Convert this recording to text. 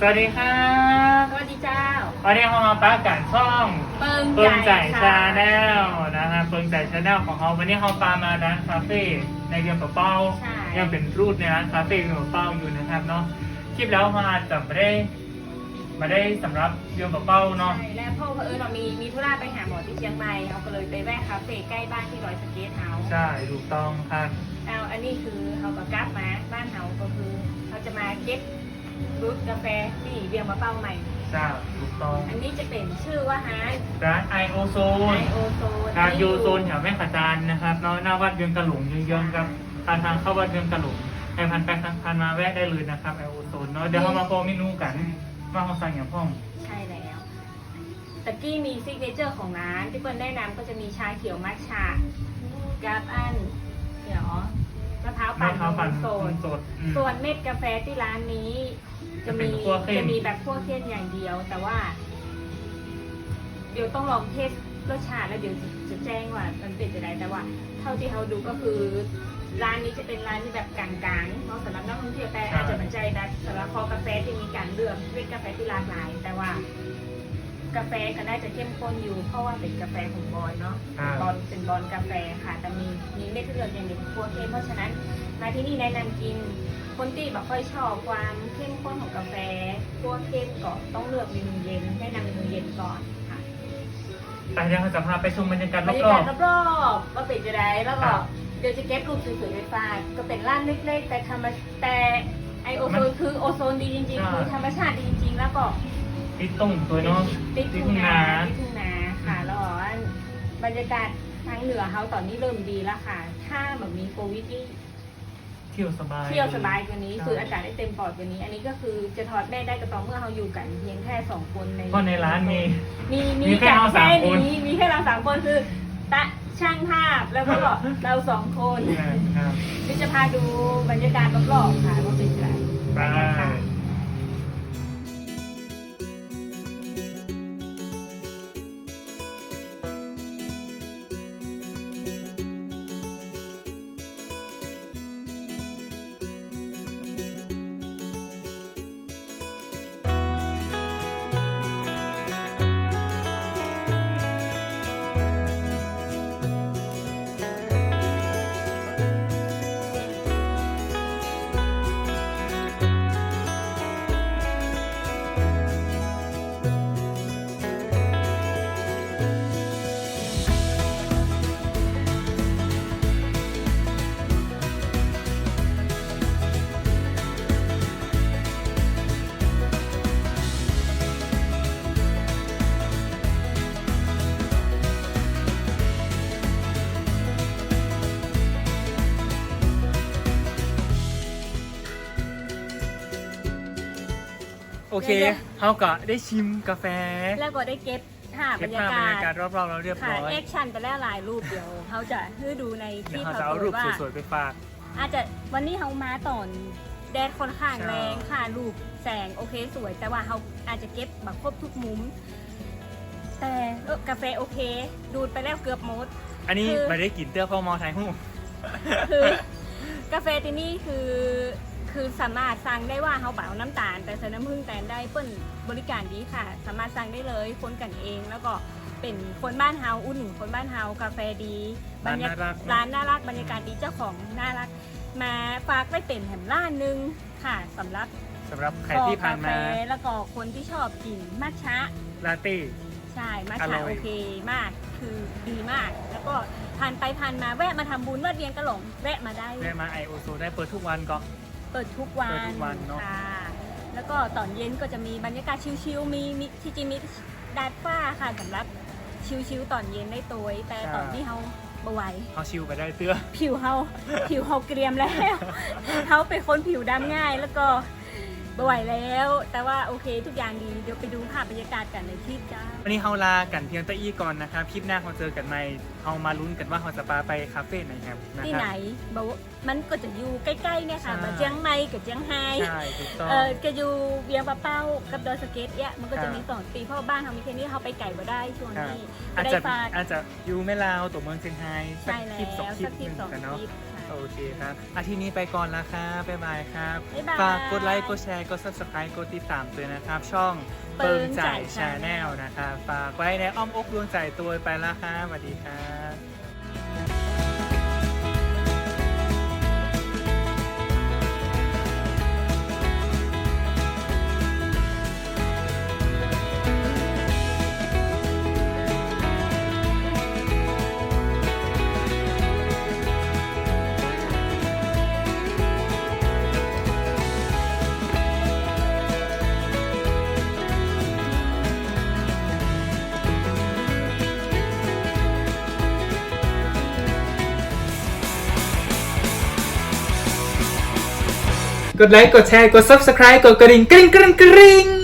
สวัสดีครับสวัสดีเจ้าวันนี้เรามาปากันช่องเปิงเปิงใจค่ะชาแนลนะฮะเปิงใจชาแนลของเราวันนี้เราปามาร้านคาเฟ่ในเรียงปะเป้าใช่ยังเป็นรูปในร้านคาเฟ่เรียงปะเป้าอยู่นะครับเนาะคลิปแล้วมาอาจจะไม่ได้มาได้สำหรับเรียงปะเป้าเนาะใช่แล้วพ่อเผอิญเรามีมีธุระไปหาหมอที่เชียงใหม่เราก็เลยไปแวะคาเฟ่ใกล้บ้านที่รอยสเก็ตเฮาส์ใช่ถูกต้องครับเอาอันนี้คือเขาประกลับมาบ้านเฮาก็คือเขาจะมาเก็บ รูทกาแฟที่เบียงมะเป้าใหม่ใช่ถูกต้องอันนี้จะเป็นชื่อว่าฮาร์ดร้านไอโอโซไอนโอโซนร้านยูโซนแถวแม่ขจานนะครับเนาะหน้าวัดเวียงกะหลงเยื้องๆกับทางทางเข้าวัดเวียงกะหลงใครพันไปพันมาแวะได้เลยนะครับไอโอโซนเนาะเดี๋ยวเรามาโปรเมนูกันว่าเขาสั่งอย่างพ่องใช่แล้วตะกี้มีซิกเนเจอร์ของร้านที่เปิ้ลแนะนำก็จะมีชาเขียวมัทฉะกับอันเดี๋ยว มะพร้าวมะปั่นพร้าวปั่นโซนสดอืม ส่วนเม็ดกาแฟที่ร้านนี้ จะมีจะเป็นคั่วเข้ม จะมีแบบคั่วเข้มอย่างเดียว แต่ว่า เดี๋ยวต้องลองเทสรสชาติแล้วเดี๋ยวจะจะแจ้งว่ามันเป็นจะไดแต่ว่า เท่าที่เขาดูก็คือ ร้านนี้จะเป็นร้านที่แบบกลางๆเนาะสำหรับนักท่องเที่ยวแต่อาจจะเหมือนใจนะสำหรับคอกาแฟที่มีการเลือกเม็ดกาแฟที่หลากหลาย แต่ว่า กาแฟก็น่าจะเข้มข้นอยู่ เพราะว่าเป็นกาแฟของบอลเนาะอ่า บอลเป็นบอลกาแฟค่ะ แต่มีมีเม็ดที่เลือกอย่างเดียวคือคั่วเข้มเพราะฉะนั้นมาที่นี่แนะนำกิน คนที่แบบค่อยชอบความเข้มข้นของกาแฟคั่วเข้มก็ต้องเลือกเมนูเย็นแนะนำเมนูเย็นก่อนค่ะแต่เดี๋ยวเราจะพาไปชมบรรยากาศบรรยารอกาศบรอบๆว่าเป็นจะได้แล้วก็ครับเดี๋ยวจะเก็บรูปสวยๆไปฝากก็เป็นร้านเล็กๆ แต่ธรรมแต่ไอโอโซมันนคือโอโซนดีจริงใช่ๆคือธรรมชาติดีจริงๆ แล้วก็ๆ ติดตุ่งตัวเนาะติดติดทุ่งทุ่งนานาติดทุ่งนาค่ะแล้วก็ว่าบรรยากาศทางเหนือเขาตอนนี้เริ่มดีแล้วค่ะ ถ้าแบบมีโควิดนี่เที่ยวสบายเที่ยวสบายกว่านี้ใช่คืออากาศได้เต็มปอดกว่านี้ อันนี้ก็คือจะถอดแม่ได้ก็ต่อเมื่อเราอยู่กันเพียงแค่สองคนในเพราะในร้านมีมีมีแค่เราสามคนนี้มีแค่เราสามคนคือตะช่างภาพแล้วก็เราสองคนครับเดี๋ยวจะพาดูบรรยากาศรอบๆค่ะ อเคเขาก็ได้ชิมกาแฟแล้วก็ได้เก็บภาพบเก็รบรยาภาพบรรกาศยากาศรอบๆเราเรียบค่ะร้อยแอคชั่นไปแล้วหลายรูปเดียวเขาจะให้ดูในเดี๋ยวที่เขาเขาจะเอาโพรูสปต์ว่าสวยๆไปฝากอาจจะวันนี้เขามาตอนแดดค่อนข้างใช่แรงค่ะรูปแสงโอเคสวย แต่ว่าเขาอาจจะเก็บแบบครบทุกมุม แต่เออกาแฟโอเค ดูดไปแล้วเกือบหมด อันนี้คือไม่ได้กลินเตื้อเข้ามอไทยหู้คือกาแฟที่นี่คือ คือสามารถสั่งได้ว่าเขาเปล่าน้ำตาล แต่ใส่น้ำผึ้งแต่ได้เปิ้นบริการดีค่ะ สามารถสั่งได้เลยคนกันเองแล้วก็เป็นคนบ้านเฮาอุ่นหนุนคนบ้านเฮากาแฟดีบรรยาร้านน่ารักร้านน่ารักบรรยากาศดีเจ้าของน่ารัก มาฝากไว้เป็นแหมร้านหนึงค่ะสำหรับสำหรับใครที่ผ่านมาคอกาแฟแล้วก็คนที่ชอบกินมัทฉะ ลาเต้ ใช่มัทอร่ฉะอย โอเคมาก คือดีมาก แล้วก็ผ่านไปผ่านมาแวะมาทำบุญวัดเวียงกะหลงแวะมาได้ ได้มาไอโอโซได้เปิดทุกวันก็เปิดทุกวันเปิดทุกวันเนอะ ค่ะ แล้วก็ตอนเย็นก็จะมีบรรยากาศชิลๆมีมีที่จริงมีดาดฟ้าค่ะสำหรับชิลๆตอนเย็นได้ตัวแต่ตอนที่เขาบไหวเขาชิวไปได้เตื้อ ผิวเขาผิวเขาเกรียมแล้วเขาเป็นคนผิวดำง่าย แล้วก็ บไหวแล้ว แต่ว่าโอเคทุกอย่างดีเดี๋ยวไปดูภาพบรรยากาศกันในคลิปจ้าวันนี้เขาลากันเพียงแตะอี้ก่อนนะครับ คลิปหน้าเขาเจอกันใหม่เขามาลุ้นกันว่าเขาจะปาไปคาเฟ่ไหนครับนะที่ครัไหนบอกว่ามันก็จะอยู่ใกล้ๆเนี่ยค่ะใช่ มาเจียงใหม่กับเจียงไฮ้ใช่ถูกต้อง เออจะอยู่เวียงปะเป้ากับดอยสะเก็ตเนี่ยมันก็ครัจะบมีสองปีเพราะบ้านเขามีแค่นี้เขาไปไก่บ่ได้ช่วงครับนี้อาจได้จะฝากอาจจะอยู่ไม่ลาวตัวเมืองเชียงไฮ้สักใช่แล้คลิปสองวคลิสัปกหคลิปนึ่งสองกันคเนาะลิปค่ะ โอเคครับอาทิตย์นี้ไปก่อนแล้วครับบ๊ายบายครับบ๊ายบาย ฝากกดไลค์ กดแชร์ กด subscribe กดติดตามด้วยนะครับ ช่องเปิเปิงงใจใจชาแนลนะครับ ฝากไว้ในอ้อมอกดวงใจตัวไปแล้วครับสวัสดีครับ กดไลค์ กดแชร์ กด subscribe กดกระดิ่งกริ๊งกริ๊งกริ๊ง